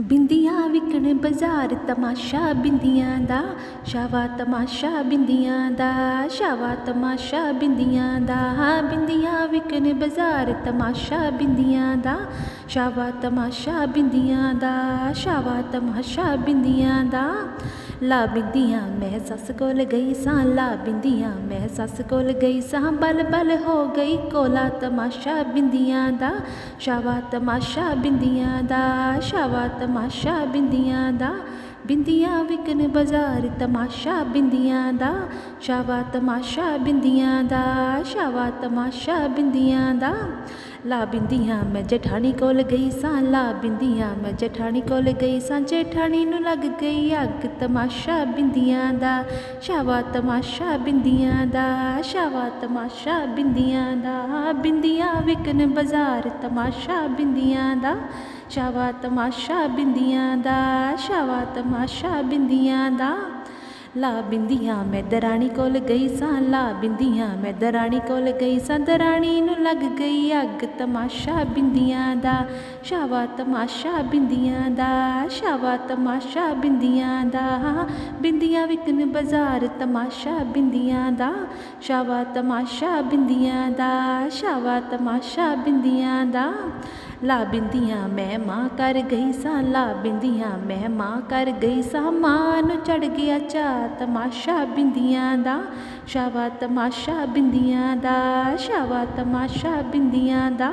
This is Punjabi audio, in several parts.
ਬਿੰਦੀਆਂ ਵਿਕਣ ਬਾਜ਼ਾਰ ਤਮਾਸ਼ਾ ਬਿੰਦੀਆਂ ਦਾ, ਸ਼ਾਵਾ ਤਮਾਸ਼ਾ ਬਿੰਦੀਆਂ ਦਾ, ਸ਼ਾਵਾ ਤਮਾਸ਼ਾ ਬਿੰਦੀਆਂ ਦਾ, ਬਿੰਦੀਆਂ ਵਿਕਣ ਬਾਜ਼ਾਰ ਤਮਾਸ਼ਾ ਬਿੰਦੀਆਂ ਦਾ, ਸ਼ਾਵਾ ਤਮਾਸ਼ਾ ਬਿੰਦੀਆਂ ਦਾ, ਸ਼ਾਵਾ ਤਮਾਸ਼ਾ ਬਿੰਦੀਆਂ ਦਾ। ਲਾ ਬਿੰਦੀਆਂ, ਮੈਂ ਸੱਸ ਕੋਲ ਗਈ ਸਾਂ, ਲਾ ਬਿੰਦੀਆਂ, ਮੈਂ ਸੱਸ ਕੋਲ ਗਈ ਸਾਂ, ਬਲ ਬਲ ਹੋ ਗਈ ਕੋਲਾ ਤਮਾਸ਼ਾ ਬਿੰਦੀਆਂ ਦਾ, ਸ਼ਾਵਾ ਤਮਾਸ਼ਾ ਬਿੰਦੀਆਂ ਦਾ, ਸ਼ਾਵਾ ਤਮਾਸ਼ਾ ਬਿੰਦੀਆਂ ਦਾ, ਬਿੰਦੀਆਂ ਵਿਕਨ ਬਾਜ਼ਾਰ ਤਮਾਸ਼ਾ ਬਿੰਦੀਆਂ ਦਾ, ਸ਼ਾਵਾ ਤਮਾਸ਼ਾ ਬਿੰਦੀਆਂ ਦਾ, ਸ਼ਾਵਾ ਤਮਾਸ਼ਾ ਬਿੰਦੀਆਂ ਦਾ ਲਾ ਬਿੰਦੀਆਂ, ਮੈਂ ਜਠਾਣੀ ਕੋਲ ਗਈ ਸਾਂ, ਲਾ ਬਿੰਦੀਆਂ, ਮੈਂ ਜਠਾਣੀ ਕੋਲ ਗਈ ਸਾਂ, ਜਠਾਣੀ ਨੂੰ ਲੱਗ ਗਈ ਅੱਗ ਤਮਾਸ਼ਾ ਬਿੰਦੀਆਂ ਦਾ, ਸ਼ਾਵਾ ਤਮਾਸ਼ਾ ਬਿੰਦੀਆਂ ਦਾ, ਸ਼ਾਵਾ ਤਮਾਸ਼ਾ ਬਿੰਦੀਆਂ ਦਾ, ਬਿੰਦੀਆਂ ਵਿਕਨ ਬਾਜ਼ਾਰ ਤਮਾਸ਼ਾ ਬਿੰਦੀਆਂ ਦਾ, ਸ਼ਾਵਾ ਤਮਾਸ਼ਾ ਬਿੰਦੀਆਂ ਦਾ, ਸ਼ਾਵਾ ਤਮਾਸ਼ਾ ਬਿੰਦੀਆਂ ਦਾ। ਲਾ ਬਿੰਦੀਆਂ, ਮੈਂ ਦਰਾਣੀ ਕੋਲ ਗਈ ਸਾਂ, ਲਾ ਬਿੰਦੀਆਂ, ਮੈਂ ਦਰਾਣੀ ਕੋਲ ਗਈ ਸਾਂ, ਦਰਾਣੀ ਨੂੰ ਲੱਗ ਗਈ ਅੱਗ ਤਮਾਸ਼ਾ ਬਿੰਦੀਆਂ ਦਾ, ਸ਼ਾਵਾ ਤਮਾਸ਼ਾ ਬਿੰਦੀਆਂ ਦਾ, ਸ਼ਾਵਾ ਤਮਾਸ਼ਾ ਬਿੰਦੀਆਂ ਦਾ ਬਿੰਦੀਆਂ ਵਿਕਨ ਬਾਜ਼ਾਰ ਤਮਾਸ਼ਾ ਬਿੰਦੀਆਂ ਦਾ, ਸ਼ਾਵਾ ਤਮਾਸ਼ਾ ਬਿੰਦੀਆਂ ਦਾ, ਸ਼ਾਵਾ ਤਮਾਸ਼ਾ ਬਿੰਦੀਆਂ ਦਾ। ਲਾ ਬਿੰਦੀਆਂ, ਮੈਂ ਮਾਂ ਕਰ ਗਈ ਸਾਂ, ਲਾ ਬਿੰਦੀਆਂ, ਮੈਂ ਮਾਂ ਕਰ ਗਈ ਸਾਂ। ਮਾਂ ਨੂੰ ਚੜ ਗਿਆ ਚਾ ਤਮਾਸ਼ਾ ਬਿੰਦੀਆਂ ਦਾ, ਸ਼ਾਵਾ ਤਮਾਸ਼ਾ ਬਿੰਦੀਆਂ ਦਾ, ਸ਼ਾਵਾ ਤਮਾਸ਼ਾ ਬਿੰਦੀਆਂ ਦਾ।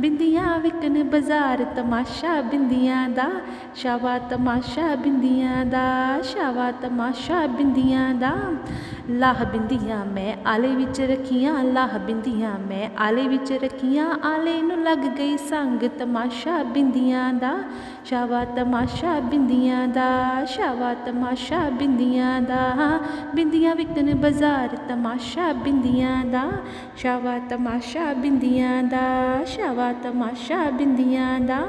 ਬਿੰਦੀਆਂ ਵਿਕਨ ਬਾਜ਼ਾਰ ਤਮਾਸ਼ਾ ਬਿੰਦੀਆਂ ਦਾ, ਸ਼ਾਵਾ ਤਮਾਸ਼ਾ ਬਿੰਦੀਆਂ ਦਾ, ਸ਼ਾਵਾ ਤਮਾਸ਼ਾ ਬਿੰਦੀਆਂ ਦਾ। ਲਾਹ ਬਿੰਦੀਆਂ ਮੈਂ ਆਲੇ ਵਿੱਚ ਰੱਖੀਆਂ, ਲਾਹ ਬਿੰਦੀਆਂ ਮੈਂ ਆਲੇ ਵਿੱਚ ਰੱਖੀਆਂ, ਆਲੇ ਨੂੰ ਲੱਗ ਗਈ ਸੰਗ ਤਮਾਸ਼ਾ ਬਿੰਦੀਆਂ ਦਾ, ਸ਼ਾਵਾ ਤਮਾਸ਼ਾ ਬਿੰਦੀਆਂ ਦਾ, ਸ਼ਾਵਾ ਤਮਾਸ਼ਾ ਬਿੰਦੀਆਂ ਦਾ, ਬਿੰਦੀਆਂ ਵਿਕਣ ਬਾਜ਼ਾਰ ਤਮਾਸ਼ਾ ਬਿੰਦੀਆਂ ਦਾ, ਸ਼ਾਵਾ ਤਮਾਸ਼ਾ ਬਿੰਦੀਆਂ ਦਾ, ਸ਼ਾਵਾ ਤਮਾਸ਼ਾ ਬਿੰਦੀਆਂ ਦਾ।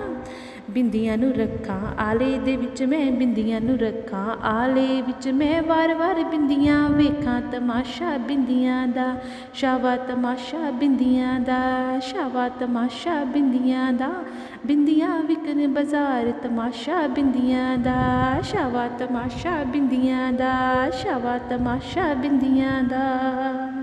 ਬਿੰਦੀਆਂ ਨੂੰ ਰੱਖਾਂ, ਆਲੇ ਦੇ ਵਿੱਚ ਮੈਂ ਬਿੰਦੀਆਂ ਨੂੰ ਰੱਖਾਂ, ਆਲੇ ਵਿੱਚ ਮੈਂ ਵਾਰ-ਵਾਰ ਬਿੰਦੀਆਂ ਵੇਖਾਂ, ਤਮਾਸ਼ਾ ਬਿੰਦੀਆਂ ਦਾ, ਸ਼ਾਵਾ ਤਮਾਸ਼ਾ ਬਿੰਦੀਆਂ ਦਾ, ਸ਼ਾਵਾ ਤਮਾਸ਼ਾ ਬਿੰਦੀਆਂ ਦਾ, ਬਿੰਦੀਆਂ ਵਿਕਨ ਬਾਜ਼ਾਰ, ਤਮਾਸ਼ਾ ਬਿੰਦੀਆਂ ਦਾ, ਸ਼ਾਵਾ ਤਮਾਸ਼ਾ ਬਿੰਦੀਆਂ ਦਾ, ਸ਼ਾਵਾ ਤਮਾਸ਼ਾ ਬਿੰਦੀਆਂ ਦਾ।